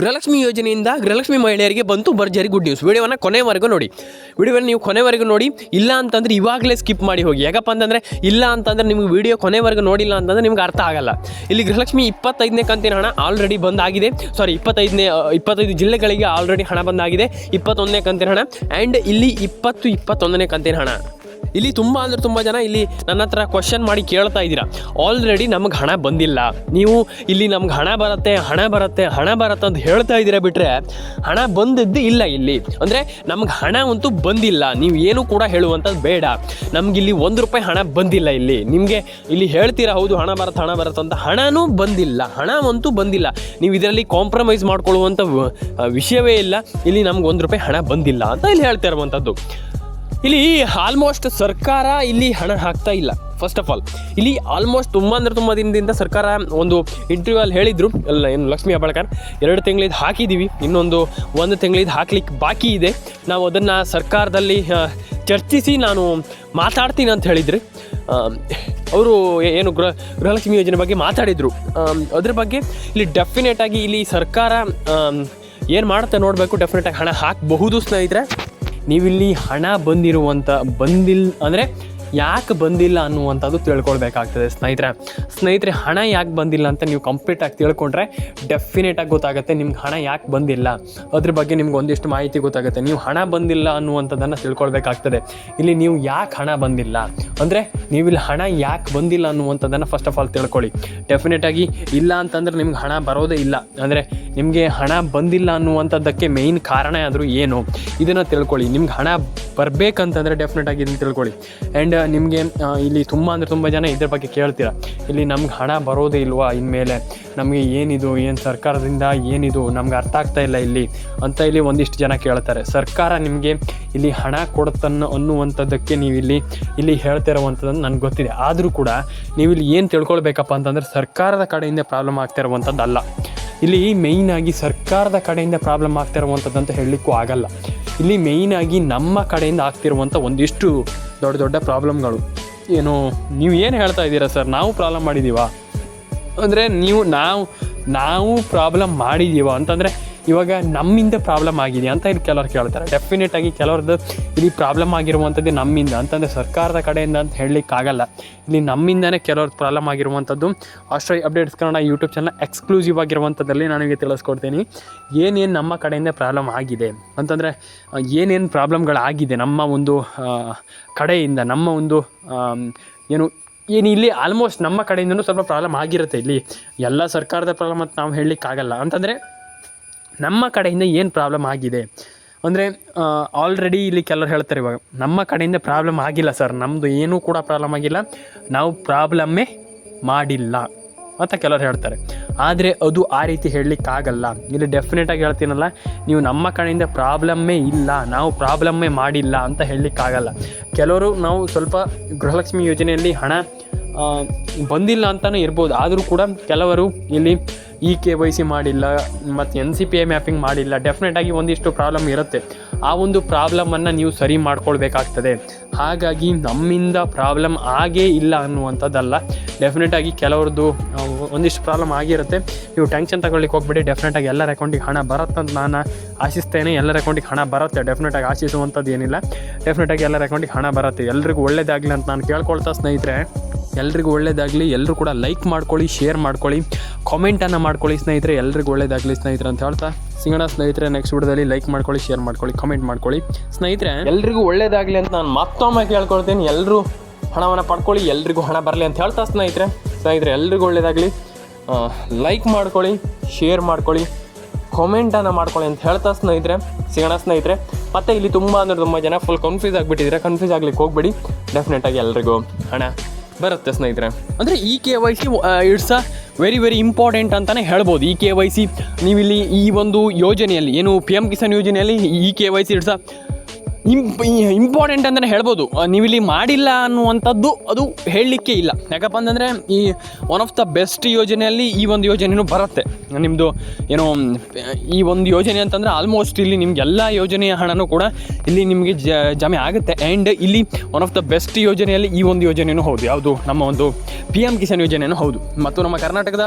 ಗೃಹಲಕ್ಷ್ಮಿ ಯೋಜನೆಯಿಂದ ಗೃಹಲಕ್ಷ್ಮಿ ಮಹಿಳೆಯರಿಗೆ ಬಂತು ಭರ್ಜರಿ ಗುಡ್ ನ್ಯೂಸ್ ವಿಡಿಯೋವನ್ನು ಕೊನೆವರೆಗೂ ನೋಡಿ. ವಿಡಿಯೋವನ್ನು ನೀವು ಕೊನೆವರೆಗೂ ನೋಡಿ. ಇಲ್ಲ ಅಂತಂದ್ರೆ ಇವಾಗಲೇ ಸ್ಕಿಪ್ ಮಾಡಿ ಹೋಗಿ. ಯಾಕಪ್ಪ ಅಂತಂದರೆ ಇಲ್ಲ ಅಂತಂದರೆ ನಿಮ್ಗೆ ವಿಡಿಯೋ ಕೊನೆವರೆಗೂ ನೋಡಿಲ್ಲ ಅಂತಂದರೆ ನಿಮ್ಗೆ ಅರ್ಥ ಆಗಲ್ಲ. ಇಲ್ಲಿ ಗೃಹಲಕ್ಷ್ಮಿ ಇಪ್ಪತ್ತೈದನೇ ಕಂತಿನ ಹಣ ಆಲ್ರೆಡಿ ಬಂದಾಗಿದೆ. ಸಾರಿ ಇಪ್ಪತ್ತೈದನೇ ಇಪ್ಪತ್ತೈದು ಜಿಲ್ಲೆಗಳಿಗೆ ಆಲ್ರೆಡಿ ಹಣ ಬಂದಾಗಿದೆ. ಇಪ್ಪತ್ತೊಂದನೇ ಕಂತಿನ ಹಣ. ಆ್ಯಂಡ್ ಇಲ್ಲಿ ಇಪ್ಪತ್ತು, ಇಪ್ಪತ್ತೊಂದನೇ ಕಂತಿನ ಹಣ. ಇಲ್ಲಿ ತುಂಬ ಅಂದರೆ ತುಂಬ ಜನ ಇಲ್ಲಿ ನನ್ನ ಹತ್ರ ಕ್ವಶನ್ ಮಾಡಿ ಕೇಳ್ತಾ ಇದ್ದೀರಾ. ಆಲ್ರೆಡಿ ನಮಗೆ ಹಣ ಬಂದಿಲ್ಲ. ನೀವು ಇಲ್ಲಿ ನಮ್ಗೆ ಹಣ ಬರುತ್ತೆ ಹಣ ಬರುತ್ತೆ ಹಣ ಬರುತ್ತೆ ಅಂತ ಹೇಳ್ತಾ ಇದ್ದೀರಾ ಬಿಟ್ಟರೆ ಹಣ ಬಂದದ್ದು ಇಲ್ಲ ಇಲ್ಲಿ. ಅಂದರೆ ನಮ್ಗೆ ಹಣ ಅಂತೂ ಬಂದಿಲ್ಲ. ನೀವು ಏನು ಕೂಡ ಹೇಳುವಂಥದ್ದು ಬೇಡ. ನಮ್ಗೆ ಇಲ್ಲಿ ಒಂದು ರೂಪಾಯಿ ಹಣ ಬಂದಿಲ್ಲ ಇಲ್ಲಿ. ನಿಮಗೆ ಇಲ್ಲಿ ಹೇಳ್ತೀರಾ, ಹೌದು, ಹಣ ಬರುತ್ತೆ ಹಣ ಬರುತ್ತೆ ಅಂತ. ಹಣನೂ ಬಂದಿಲ್ಲ. ಹಣ ಅಂತೂ ಬಂದಿಲ್ಲ. ನೀವು ಇದರಲ್ಲಿ ಕಾಂಪ್ರಮೈಸ್ ಮಾಡ್ಕೊಳ್ಳುವಂಥ ವಿಷಯವೇ ಇಲ್ಲ. ಇಲ್ಲಿ ನಮ್ಗೆ ಒಂದು ರೂಪಾಯಿ ಹಣ ಬಂದಿಲ್ಲ ಅಂತ ಇಲ್ಲಿ ಹೇಳ್ತಾ ಇರುವಂಥದ್ದು. ಇಲ್ಲಿ ಆಲ್ಮೋಸ್ಟ್ ಸರ್ಕಾರ ಇಲ್ಲಿ ಹಣ ಹಾಕ್ತಾ ಇಲ್ಲ. ಫಸ್ಟ್ ಆಫ್ ಆಲ್ ಇಲ್ಲಿ ಆಲ್ಮೋಸ್ಟ್ ತುಂಬ ಅಂದರೆ ತುಂಬ ದಿನದಿಂದ ಸರ್ಕಾರ ಒಂದು ಇಂಟರ್ವ್ಯೂ ಅಲ್ಲಿ ಹೇಳಿದರು. ಅಲ್ಲ, ಏನು ಲಕ್ಷ್ಮಿ ಹೆಬ್ಬಾಳ್ಕರ್, ಎರಡು ತಿಂಗಳಿದ್ದು ಹಾಕಿದ್ದೀವಿ ಇನ್ನೊಂದು ಒಂದು ತಿಂಗಳಿದ್ದು ಹಾಕ್ಲಿಕ್ಕೆ ಬಾಕಿ ಇದೆ. ನಾವು ಅದನ್ನು ಸರ್ಕಾರದಲ್ಲಿ ಚರ್ಚಿಸಿ ನಾನು ಮಾತಾಡ್ತೀನಿ ಅಂತ ಹೇಳಿದ್ರು. ಅವರು ಏನು ಗೃಹ, ಗೃಹಲಕ್ಷ್ಮಿ ಯೋಜನೆ ಬಗ್ಗೆ ಮಾತಾಡಿದರು. ಅದ್ರ ಬಗ್ಗೆ ಇಲ್ಲಿ ಡೆಫಿನೆಟಾಗಿ ಇಲ್ಲಿ ಸರ್ಕಾರ ಏನು ಮಾಡುತ್ತೆ ನೋಡಬೇಕು. ಡೆಫಿನೆಟಾಗಿ ಹಣ ಹಾಕಬಹುದು ಸ್ನೇಹಿತರೆ. ನೀವಿಲ್ಲಿ ಹಣ ಬಂದಿರುವಂಥ ಬಂದಿಲ್ಲ ಅಂದರೆ ಯಾಕೆ ಬಂದಿಲ್ಲ ಅನ್ನುವಂಥದ್ದು ತಿಳ್ಕೊಳ್ಬೇಕಾಗ್ತದೆ ಸ್ನೇಹಿತರೆ. ಸ್ನೇಹಿತರೆ, ಹಣ ಯಾಕೆ ಬಂದಿಲ್ಲ ಅಂತ ನೀವು ಕಂಪ್ಲೀಟಾಗಿ ತಿಳ್ಕೊಂಡ್ರೆ ಡೆಫಿನೆಟಾಗಿ ಗೊತ್ತಾಗುತ್ತೆ ನಿಮ್ಗೆ ಹಣ ಯಾಕೆ ಬಂದಿಲ್ಲ. ಅದ್ರ ಬಗ್ಗೆ ನಿಮ್ಗೆ ಒಂದಿಷ್ಟು ಮಾಹಿತಿ ಗೊತ್ತಾಗುತ್ತೆ. ನೀವು ಹಣ ಬಂದಿಲ್ಲ ಅನ್ನುವಂಥದ್ದನ್ನು ತಿಳ್ಕೊಳ್ಬೇಕಾಗ್ತದೆ. ಇಲ್ಲಿ ನೀವು ಯಾಕೆ ಹಣ ಬಂದಿಲ್ಲ? ಅಂದರೆ ನೀವಿಲ್ಲಿ ಹಣ ಯಾಕೆ ಬಂದಿಲ್ಲ ಅನ್ನುವಂಥದ್ದನ್ನು ಫಸ್ಟ್ ಆಫ್ ಆಲ್ ತಿಳ್ಕೊಳ್ಳಿ. ಡೆಫಿನೆಟಾಗಿ ಇಲ್ಲ ಅಂತಂದ್ರೆ ನಿಮ್ಗೆ ಹಣ ಬರೋದೇ ಇಲ್ಲ. ಅಂದರೆ ನಿಮಗೆ ಹಣ ಬಂದಿಲ್ಲ ಅನ್ನುವಂಥದ್ದಕ್ಕೆ ಮೇಯ್ನ್ ಕಾರಣ ಆದರೂ ಏನು? ಇದನ್ನು ತಿಳ್ಕೊಳ್ಳಿ. ನಿಮ್ಗೆ ಹಣ ಬರಬೇಕಂತಂದರೆ ಡೆಫಿನೆಟಾಗಿ ಇದನ್ನು ತಿಳ್ಕೊಳ್ಳಿ. ಆ್ಯಂಡ್ ನಿಮಗೆ ಇಲ್ಲಿ ತುಂಬ ಅಂದರೆ ತುಂಬ ಜನ ಇದ್ರ ಬಗ್ಗೆ ಕೇಳ್ತೀರ? ಇಲ್ಲಿ ನಮ್ಗೆ ಹಣ ಬರೋದೇ ಇಲ್ವಾ ಇನ್ಮೇಲೆ? ನಮಗೆ ಏನಿದು? ಏನು ಸರ್ಕಾರದಿಂದ ಏನಿದು? ನಮ್ಗೆ ಅರ್ಥ ಆಗ್ತಾ ಇಲ್ಲ ಇಲ್ಲಿ ಅಂತ ಇಲ್ಲಿ ಒಂದಿಷ್ಟು ಜನ ಕೇಳ್ತಾರೆ. ಸರ್ಕಾರ ನಿಮಗೆ ಇಲ್ಲಿ ಹಣ ಕೊಡುತ್ತನ್ನೋ ಅನ್ನುವಂಥದ್ದಕ್ಕೆ ನೀವು ಇಲ್ಲಿ ಇಲ್ಲಿ ಹೇಳ್ತಾ ಇರುವಂಥದ್ದನ್ನು ನನಗೆ ಗೊತ್ತಿದೆ. ಆದರೂ ಕೂಡ ನೀವು ಇಲ್ಲಿ ಏನು ತಿಳ್ಕೊಳ್ಬೇಕಪ್ಪ ಅಂತಂದರೆ ಸರ್ಕಾರದ ಕಡೆಯಿಂದ ಪ್ರಾಬ್ಲಮ್ ಆಗ್ತಾ ಇರುವಂಥದ್ದಲ್ಲ. ಇಲ್ಲಿ ಮೇಯ್ನಾಗಿ ಸರ್ಕಾರದ ಕಡೆಯಿಂದ ಪ್ರಾಬ್ಲಮ್ ಆಗ್ತಾ ಇರುವಂಥದ್ದು ಅಂತ ಹೇಳಲಿಕ್ಕೂ ಆಗಲ್ಲ. ಇಲ್ಲಿ ಮೇಯ್ನಾಗಿ ನಮ್ಮ ಕಡೆಯಿಂದ ಆಗ್ತಿರುವಂಥ ಒಂದಿಷ್ಟು ದೊಡ್ಡ ದೊಡ್ಡ ಪ್ರಾಬ್ಲಮ್ಗಳು ಏನು, ನೀವು ಏನು ಹೇಳ್ತಾ ಇದ್ದೀರಾ ಸರ್? ನಾವು ಪ್ರಾಬ್ಲಮ್ ಮಾಡಿದ್ದೀವಾ ಅಂದರೆ ನೀವು ನಾವು ನಾವು ಪ್ರಾಬ್ಲಮ್ ಮಾಡಿದ್ದೀವ ಅಂತಂದರೆ ಇವಾಗ ನಮ್ಮಿಂದ ಪ್ರಾಬ್ಲಮ್ ಆಗಿದೆ ಅಂತ ಇಲ್ಲಿ ಕೆಲವ್ರು ಕೇಳ್ತಾರೆ. ಡೆಫಿನೆಟ್ ಆಗಿ ಕೆಲವ್ರದ್ದು ಇಲ್ಲಿ ಪ್ರಾಬ್ಲಮ್ ಆಗಿರುವಂಥದ್ದು ನಮ್ಮಿಂದ. ಅಂತಂದರೆ ಸರ್ಕಾರದ ಕಡೆಯಿಂದ ಅಂತ ಹೇಳಲಿಕ್ಕಾಗಲ್ಲ. ಇಲ್ಲಿ ನಮ್ಮಿಂದನೇ ಕೆಲವ್ರದ್ದು ಪ್ರಾಬ್ಲಮ್ ಆಗಿರುವಂಥದ್ದು. ಆಸ್ಟ್ರೈ updates Kannada YouTube channel exclusive ಆಗಿರುವಂಥದ್ದಲ್ಲಿ ನನಗೆ ತಿಳಿಸ್ಕೊಡ್ತೀನಿ. ಏನೇನು ನಮ್ಮ ಕಡೆಯಿಂದ ಪ್ರಾಬ್ಲಮ್ ಆಗಿದೆ? ಅಂತಂದರೆ ಏನೇನು ಪ್ರಾಬ್ಲಮ್ಗಳಾಗಿದೆ ನಮ್ಮ ಒಂದು ಕಡೆಯಿಂದ, ನಮ್ಮ ಒಂದು ಏನು ಏನು ಇಲ್ಲಿ ಆಲ್ಮೋಸ್ಟ್ ನಮ್ಮ ಕಡೆಯಿಂದನೂ ಸ್ವಲ್ಪ ಪ್ರಾಬ್ಲಮ್ ಆಗಿರುತ್ತೆ ಇಲ್ಲಿ. ಎಲ್ಲ ಸರ್ಕಾರದ ಪ್ರಾಬ್ಲಮ್ ಅಂತ ನಾವು ಹೇಳಲಿಕ್ಕಾಗಲ್ಲ. ಅಂತಂದರೆ ನಮ್ಮ ಕಡೆಯಿಂದ ಏನು ಪ್ರಾಬ್ಲಮ್ ಆಗಿದೆ? ಅಂದರೆ ಆಲ್ರೆಡಿ ಇಲ್ಲಿ ಕೆಲವರು ಹೇಳ್ತಾರೆ ಇವಾಗ, ನಮ್ಮ ಕಡೆಯಿಂದ ಪ್ರಾಬ್ಲಮ್ ಆಗಿಲ್ಲ ಸರ್ ನಮ್ಮದು ಏನೂ ಕೂಡ ಪ್ರಾಬ್ಲಮ್ ಆಗಿಲ್ಲ. ನಾವು ಪ್ರಾಬ್ಲಮ್ಮೇ ಮಾಡಿಲ್ಲ ಅಂತ ಕೆಲವರು ಹೇಳ್ತಾರೆ. ಆದರೆ ಅದು ಆ ರೀತಿ ಹೇಳಲಿಕ್ಕಾಗಲ್ಲ ಇಲ್ಲಿ ಡೆಫಿನೆಟಾಗಿ ಹೇಳ್ತೀನಲ್ಲ, ನೀವು ನಮ್ಮ ಕಡೆಯಿಂದ ಪ್ರಾಬ್ಲಮ್ಮೇ ಇಲ್ಲ, ನಾವು ಪ್ರಾಬ್ಲಮ್ಮೇ ಮಾಡಿಲ್ಲ ಅಂತ ಹೇಳಲಿಕ್ಕಾಗಲ್ಲ ಕೆಲವರು ನಾವು ಸ್ವಲ್ಪ ಗೃಹಲಕ್ಷ್ಮಿ ಯೋಜನೆಯಲ್ಲಿ ಹಣ ಬಂದಿಲ್ಲ ಅಂತಲೇ ಇರ್ಬೋದು. ಆದರೂ ಕೂಡ ಕೆಲವರು ಇಲ್ಲಿ ಇ ಕೆ ವೈ ಸಿ ಮಾಡಿಲ್ಲ, ಮತ್ತು N C P I mapping ಮಾಡಿಲ್ಲ. ಡೆಫಿನೆಟಾಗಿ ಒಂದಿಷ್ಟು ಪ್ರಾಬ್ಲಮ್ ಇರುತ್ತೆ. ಆ ಒಂದು ಪ್ರಾಬ್ಲಮನ್ನು ನೀವು ಸರಿ ಮಾಡ್ಕೊಳ್ಬೇಕಾಗ್ತದೆ. ಹಾಗಾಗಿ ನಮ್ಮಿಂದ ಪ್ರಾಬ್ಲಮ್ ಆಗೇ ಇಲ್ಲ ಅನ್ನುವಂಥದ್ದಲ್ಲ. ಡೆಫಿನೆಟಾಗಿ ಕೆಲವ್ರದ್ದು ಒಂದಿಷ್ಟು ಪ್ರಾಬ್ಲಮ್ ಆಗಿರುತ್ತೆ. ನೀವು ಟೆನ್ಷನ್ ತಗೊಳ್ಳಿಕ್ಕೆ ಹೋಗ್ಬಿಡಿ. ಡೆಫಿನೆಟಾಗಿ ಎಲ್ಲರ ಅಕೌಂಟಿಗೆ ಹಣ ಬರುತ್ತೆ ಅಂತ ನಾನು ಆಶಿಸ್ತೇನೆ. ಎಲ್ಲರ ಅಕೌಂಟಿಗೆ ಹಣ ಬರುತ್ತೆ. ಡೆಫಿನೆಟಾಗಿ ಆಶಿಸುವಂಥದ್ದು ಏನಿಲ್ಲ. ಡೆಫಿನೆಟಾಗಿ ಎಲ್ಲರ ಅಕೌಂಟಿಗೆ ಹಣ ಬರುತ್ತೆ. ಎಲ್ರಿಗೂ ಒಳ್ಳೇದಾಗಲಿ ಅಂತ ನಾನು ಕೇಳ್ಕೊಳ್ತಾ ಸ್ನೇಹಿತರೆ. ಎಲ್ರಿಗೂ ಒಳ್ಳೇದಾಗಲಿ. ಎಲ್ಲರೂ ಕೂಡ ಲೈಕ್ ಮಾಡ್ಕೊಳ್ಳಿ ಶೇರ್ ಮಾಡ್ಕೊಳ್ಳಿ. ಕಾಮೆಂಟನ್ನು ಮಾಡ್ಕೊಳ್ಳಿ ಸ್ನೇಹಿತರೆ. ಎಲ್ರಿಗೂ ಒಳ್ಳೇದಾಗಲಿ ಸ್ನೇಹಿತರೆ ಅಂತ ಹೇಳ್ತಾ. ಸಿಂಗಣ ಸ್ನೇಹಿತರೆ ನೆಕ್ಸ್ಟ್ ವಿಡಿಯೋದಲ್ಲಿ ಲೈಕ್ ಮಾಡ್ಕೊಳ್ಳಿ ಶೇರ್ ಮಾಡ್ಕೊಳ್ಳಿ ಕಮೆಂಟ್ ಮಾಡ್ಕೊಳ್ಳಿ. ಸ್ನೇಹಿತರೆ, ಎಲ್ರಿಗೂ ಒಳ್ಳೇದಾಗಲಿ ಅಂತ ನಾನು ಮತ್ತೊಮ್ಮೆ ಕೇಳ್ಕೊಳ್ತೀನಿ. ಎಲ್ಲರೂ ಹಣವನ್ನು ಪಡ್ಕೊಳ್ಳಿ, ಎಲ್ರಿಗೂ ಹಣ ಬರಲಿ ಅಂತ ಹೇಳ್ತಾ ಸ್ನೇಹಿತರೆ. ಸ್ನೇಹಿತರೆ, ಎಲ್ರಿಗೂ ಒಳ್ಳೇದಾಗಲಿ. ಲೈಕ್ ಮಾಡ್ಕೊಳ್ಳಿ ಶೇರ್ ಮಾಡ್ಕೊಳ್ಳಿ ಕಾಮೆಂಟನ್ನು ಮಾಡ್ಕೊಳ್ಳಿ ಅಂತ ಹೇಳ್ತಾ ಸ್ನೇಹಿತರೆ. ಸಿಗೋಣ ಸ್ನೇಹಿತರೆ, ಮತ್ತು ಇಲ್ಲಿ ತುಂಬ ಅಂದರೆ ತುಂಬ ಜನ ಫುಲ್ ಕನ್ಫ್ಯೂಸ್ ಆಗಿಬಿಟ್ಟಿದ್ರೆ ಕನ್ಫ್ಯೂಸ್ ಆಗ್ಲಿಕ್ಕೆ ಹೋಗ್ಬೇಡಿ. ಡೆಫಿನೆಟಾಗಿ ಎಲ್ರಿಗೂ ಹಣ. ಬರುತ್ತೆ ಸ್ನೇಹಿತರೆ. ಅಂದರೆ ಈ K Y C it's a very very important ಅಂತಲೇ ಹೇಳ್ಬೋದು. ಈ ಕೆ ವೈ ಸಿ, ನೀವಿಲ್ಲಿ ಈ ಒಂದು ಯೋಜನೆಯಲ್ಲಿ, ಏನು ಪಿ ಎಂ ಕಿಸಾನ್ ಯೋಜನೆಯಲ್ಲಿ ಈ K Y C it's a ಇಂಪ್ important ಅಂತಲೇ ಹೇಳ್ಬೋದು. ನೀವಿಲ್ಲಿ ಮಾಡಿಲ್ಲ ಅನ್ನುವಂಥದ್ದು ಅದು ಹೇಳಲಿಕ್ಕೆ ಇಲ್ಲ. ಯಾಕಪ್ಪ ಅಂತಂದರೆ ಈ ಒನ್ ಆಫ್ ದ ಬೆಸ್ಟ್ ಯೋಜನೆಯಲ್ಲಿ ಈ ಒಂದು ಯೋಜನೆಯೂ ಬರುತ್ತೆ. ನಿಮ್ಮದು ಏನೋ, ಈ ಒಂದು ಯೋಜನೆ ಅಂತಂದರೆ ಆಲ್ಮೋಸ್ಟ್ ಇಲ್ಲಿ ನಿಮಗೆಲ್ಲ ಯೋಜನೆಯ ಹಣನೂ ಕೂಡ ಇಲ್ಲಿ ನಿಮಗೆ ಜಮೆ ಆಗುತ್ತೆ. ಆ್ಯಂಡ್ ಇಲ್ಲಿ ಒನ್ ಆಫ್ ದ ಬೆಸ್ಟ್ ಯೋಜನೆಯಲ್ಲಿ ಈ ಒಂದು ಯೋಜನೆಯೂ ಹೌದು. ಯಾವುದು? ನಮ್ಮ ಒಂದು ಪಿ ಎಂ ಕಿಸಾನ್ ಯೋಜನೆಯೂ ಹೌದು. ಮತ್ತು ನಮ್ಮ ಕರ್ನಾಟಕದ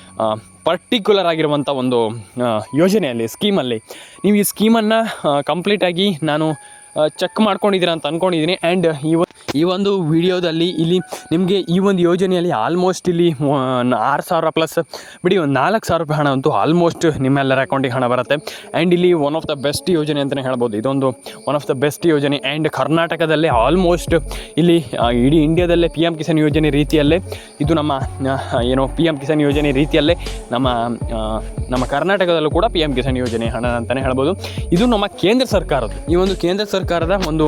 ಪರ್ಟಿಕ್ಯುಲರ್ ಆಗಿರುವಂಥ ಒಂದು ಯೋಜನೆಯಲ್ಲಿ ಸ್ಕೀಮಲ್ಲಿ ನೀವು ಈ ಸ್ಕೀಮನ್ನು ಕಂಪ್ಲೀಟಾಗಿ ನಾನು ಚೆಕ್ ಮಾಡ್ಕೊಂಡಿದ್ದೀರಾ ಅಂತ ಅಂದ್ಕೊಂಡಿದ್ದೀನಿ ಆ್ಯಂಡ್ ಈ ಈ ಒಂದು ವಿಡಿಯೋದಲ್ಲಿ ಇಲ್ಲಿ ನಿಮಗೆ ಈ ಒಂದು ಯೋಜನೆಯಲ್ಲಿ ಆಲ್ಮೋಸ್ಟ್ ಇಲ್ಲಿ ಆರು ಸಾವಿರ ಪ್ಲಸ್ ಬಿಡಿ ಒಂದು ನಾಲ್ಕು ಸಾವಿರ ರೂಪಾಯಿ ಹಣ ಅಂತೂ ಆಲ್ಮೋಸ್ಟ್ ನಿಮ್ಮೆಲ್ಲರ ಅಕೌಂಟಿಗೆ ಹಣ ಬರುತ್ತೆ. ಆ್ಯಂಡ್ ಇಲ್ಲಿ ಒನ್ ಆಫ್ ದ ಬೆಸ್ಟ್ ಯೋಜನೆ ಅಂತಲೇ ಹೇಳ್ಬೋದು. ಇದೊಂದು ಒನ್ ಆಫ್ ದ ಬೆಸ್ಟ್ ಯೋಜನೆ. ಆ್ಯಂಡ್ ಕರ್ನಾಟಕದಲ್ಲೇ ಆಲ್ಮೋಸ್ಟ್ ಇಲ್ಲಿ ಇಡೀ ಇಂಡಿಯಾದಲ್ಲೇ ಪಿ ಎಂ ಕಿಸಾನ್ ಯೋಜನೆ ರೀತಿಯಲ್ಲೇ, ಇದು ನಮ್ಮ ಏನು ಪಿ ಎಂ ಕಿಸಾನ್ ಯೋಜನೆ ರೀತಿಯಲ್ಲೇ ನಮ್ಮ ನಮ್ಮ ಕರ್ನಾಟಕದಲ್ಲೂ ಕೂಡ ಪಿ ಎಂ ಕಿಸಾನ್ ಯೋಜನೆ ಹಣ ಅಂತಲೇ ಹೇಳ್ಬೋದು. ಇದು ನಮ್ಮ ಕೇಂದ್ರ ಸರ್ಕಾರದ ಈ ಒಂದು ಕೇಂದ್ರ ಸರ್ಕಾರದ ಒಂದು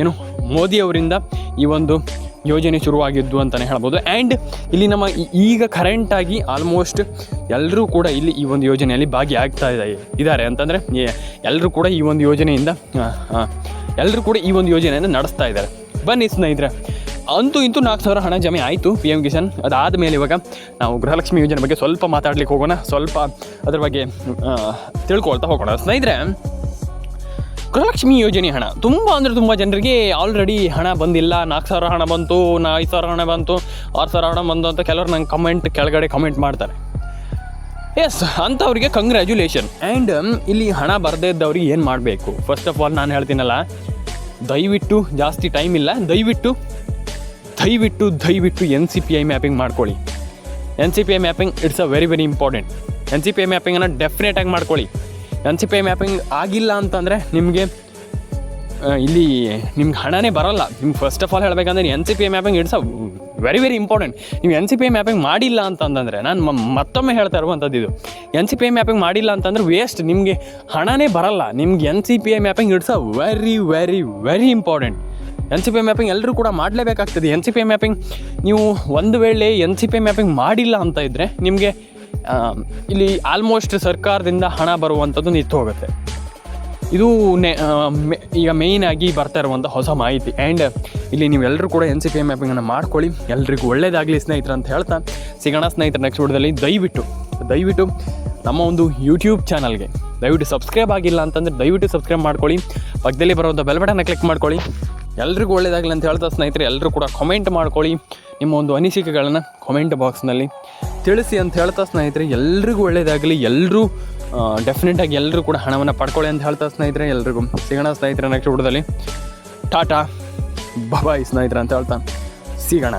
ಏನು, ಮೋದಿ ಅವರಿಂದ ಈ ಒಂದು ಯೋಜನೆ ಶುರುವಾಗಿದ್ದು ಅಂತಲೇ ಹೇಳ್ಬೋದು. ಆ್ಯಂಡ್ ಇಲ್ಲಿ ನಮ್ಮ ಈಗ ಕರೆಂಟಾಗಿ ಆಲ್ಮೋಸ್ಟ್ ಎಲ್ಲರೂ ಕೂಡ ಇಲ್ಲಿ ಈ ಒಂದು ಯೋಜನೆಯಲ್ಲಿ ಭಾಗಿಯಾಗ್ತಾ ಇದೆ, ಇದ್ದಾರೆ. ಅಂತಂದರೆ ಎಲ್ಲರೂ ಕೂಡ ಈ ಒಂದು ಯೋಜನೆಯಿಂದ ಎಲ್ಲರೂ ಕೂಡ ಈ ಒಂದು ಯೋಜನೆಯನ್ನು ನಡೆಸ್ತಾ ಇದ್ದಾರೆ. ಬನ್ನಿ ಸ್ನೇಹಿತರೆ ಅಂತೂ ಇಂತೂ ನಾಲ್ಕು ಸಾವಿರ ಹಣ ಜಮೆ ಆಯಿತು ಪಿ ಎಂ ಕಿಸಾನ್. ಅದಾದಮೇಲೆ ಇವಾಗ ನಾವು ಗೃಹಲಕ್ಷ್ಮಿ ಯೋಜನೆ ಬಗ್ಗೆ ಸ್ವಲ್ಪ ಮಾತಾಡ್ಲಿಕ್ಕೆ ಹೋಗೋಣ, ಸ್ವಲ್ಪ ಅದ್ರ ಬಗ್ಗೆ ತಿಳ್ಕೊಳ್ತಾ ಹೋಗೋಣ. ಸ್ನೇಹಿತರೆ, ಗೃಹಲಕ್ಷ್ಮಿ ಯೋಜನೆ ಹಣ. ತುಂಬ ಅಂದರೆ ತುಂಬ ಜನರಿಗೆ ಆಲ್ರೆಡಿ ಹಣ ಬಂದಿಲ್ಲ. ನಾಲ್ಕು ಸಾವಿರ ಹಣ ಬಂತು, ನಾ ಐದು ಸಾವಿರ ಹಣ ಬಂತು, ಆರು ಸಾವಿರ ಹಣ ಬಂತು ಅಂತ ಕೆಲವರು ನಂಗೆ ಕಮೆಂಟ್ ಕೆಳಗಡೆ ಕಮೆಂಟ್ ಮಾಡ್ತಾರೆ. ಎಸ್ ಅಂಥವ್ರಿಗೆ ಕಂಗ್ರ್ಯಾಚುಲೇಷನ್ ಆ್ಯಂಡ್ ಇಲ್ಲಿ ಹಣ ಬರದೇ ಇದ್ದವ್ರಿಗೆ ಏನು ಮಾಡಬೇಕು? ಫಸ್ಟ್ ಆಫ್ ಆಲ್ ನಾನು ಹೇಳ್ತೀನಲ್ಲ, ದಯವಿಟ್ಟು ಜಾಸ್ತಿ ಟೈಮ್ ಇಲ್ಲ. ದಯವಿಟ್ಟು ದಯವಿಟ್ಟು ದಯವಿಟ್ಟು N C P I mapping ಮಾಡ್ಕೊಳ್ಳಿ. N C P I mapping it's a very very important N C P I ಮ್ಯಾಪಿಂಗನ್ನು ಡೆಫಿನೆಟಾಗಿ ಮಾಡ್ಕೊಳ್ಳಿ. N C P I mapping ಆಗಿಲ್ಲ ಅಂತಂದರೆ ನಿಮಗೆ ಇಲ್ಲಿ ನಿಮ್ಗೆ ಹಣನೇ ಬರಲ್ಲ. ನಿಮ್ಗೆ ಫಸ್ಟ್ ಆಫ್ ಆಲ್ ಹೇಳಬೇಕಂದ್ರೆ N C P I mapping it's a very very important ನೀವು N C P I mapping ಮಾಡಿಲ್ಲ ಅಂತಂದರೆ, ನಾನು ಮತ್ತೊಮ್ಮೆ ಹೇಳ್ತಾ ಇರುವಂಥದ್ದು ಇದು. N C P I mapping ಮಾಡಿಲ್ಲ ಅಂತಂದ್ರೆ ವೇಸ್ಟ್ ನಿಮಗೆ ಹಣನೇ ಬರಲ್ಲ. ನಿಮ್ಗೆ N C P I mapping it's a very very very important N C P mapping ಎಲ್ಲರೂ ಕೂಡ ಮಾಡಲೇಬೇಕಾಗ್ತದೆ. ಎನ್ ಸಿ ಪಿ ಮ್ಯಾಪಿಂಗ್ ನೀವು ಒಂದು ವೇಳೆ ಎನ್ ಸಿ ಪಿ ಮ್ಯಾಪಿಂಗ್ ಮಾಡಿಲ್ಲ ಅಂತ ಇದ್ದರೆ ನಿಮಗೆ ಇಲ್ಲಿ ಆಲ್ಮೋಸ್ಟ್ ಸರ್ಕಾರದಿಂದ ಹಣ ಬರುವಂಥದ್ದು ನಿಂತು ಹೋಗುತ್ತೆ. ಇದು ನೆ ಈಗ ಆಗಿ ಬರ್ತಾ ಇರುವಂಥ ಹೊಸ ಮಾಹಿತಿ. ಆ್ಯಂಡ್ ಇಲ್ಲಿ ನೀವೆಲ್ಲರೂ ಕೂಡ ಎನ್ ಸಿ ಪಿ ಮ್ಯಾಪಿಂಗನ್ನು ಮಾಡ್ಕೊಳ್ಳಿ. ಎಲ್ರಿಗೂ ಒಳ್ಳೇದಾಗಲಿ ಸ್ನೇಹಿತರೆ ಅಂತ ಹೇಳ್ತಾ ಸಿಗೋಣ ಸ್ನೇಹಿತರ ನೆಕ್ಸ್ಟ್ ವಿಡಿಯೋದಲ್ಲಿ. ದಯವಿಟ್ಟು ದಯವಿಟ್ಟು ನಮ್ಮ ಒಂದು ಯೂಟ್ಯೂಬ್ ಚಾನಲ್ಗೆ ದಯವಿಟ್ಟು ಸಬ್ಸ್ಕ್ರೈಬ್ ಆಗಿಲ್ಲ ಅಂತಂದರೆ ದಯವಿಟ್ಟು ಸಬ್ಸ್ಕ್ರೈಬ್ ಮಾಡ್ಕೊಳ್ಳಿ. ಪಕ್ಕದಲ್ಲಿ ಬರುವಂಥ ಬೆಲ್ ಬಟನ್ನ ಕ್ಲಿಕ್ ಮಾಡ್ಕೊಳ್ಳಿ. ಎಲ್ರಿಗೂ ಒಳ್ಳೇದಾಗಲಿ ಅಂತ ಹೇಳ್ತಾ ಸ್ನೇಹಿತರೆ ಎಲ್ಲರೂ ಕೂಡ ಕಮೆಂಟ್ ಮಾಡ್ಕೊಳ್ಳಿ. ನಿಮ್ಮ ಒಂದು ಅನಿಸಿಕೆಗಳನ್ನು ಕಮೆಂಟ್ ಬಾಕ್ಸ್ನಲ್ಲಿ ತಿಳಿಸಿ ಅಂತ ಹೇಳ್ತಾ ಸ್ನೇಹಿತರೆ, ಎಲ್ರಿಗೂ ಒಳ್ಳೇದಾಗಲಿ ಎಲ್ಲರೂ ಡೆಫಿನೆಟಾಗಿ ಎಲ್ಲರೂ ಕೂಡ ಹಣವನ್ನು ಪಡ್ಕೊಳ್ಳಿ ಅಂತ ಹೇಳ್ತಾ ಸ್ನೇಹಿತರೆ, ಎಲ್ರಿಗೂ. ಸಿಗೋಣ ಸ್ನೇಹಿತರೆ ನೆಕ್ಸ್ಟ್ ವಿಡಿಯೋದಲ್ಲಿ ಟಾಟಾ ಬಬಾಯ್ ಸ್ನೇಹಿತರೆ ಅಂತ ಹೇಳ್ತಾ. ಸಿಗೋಣ.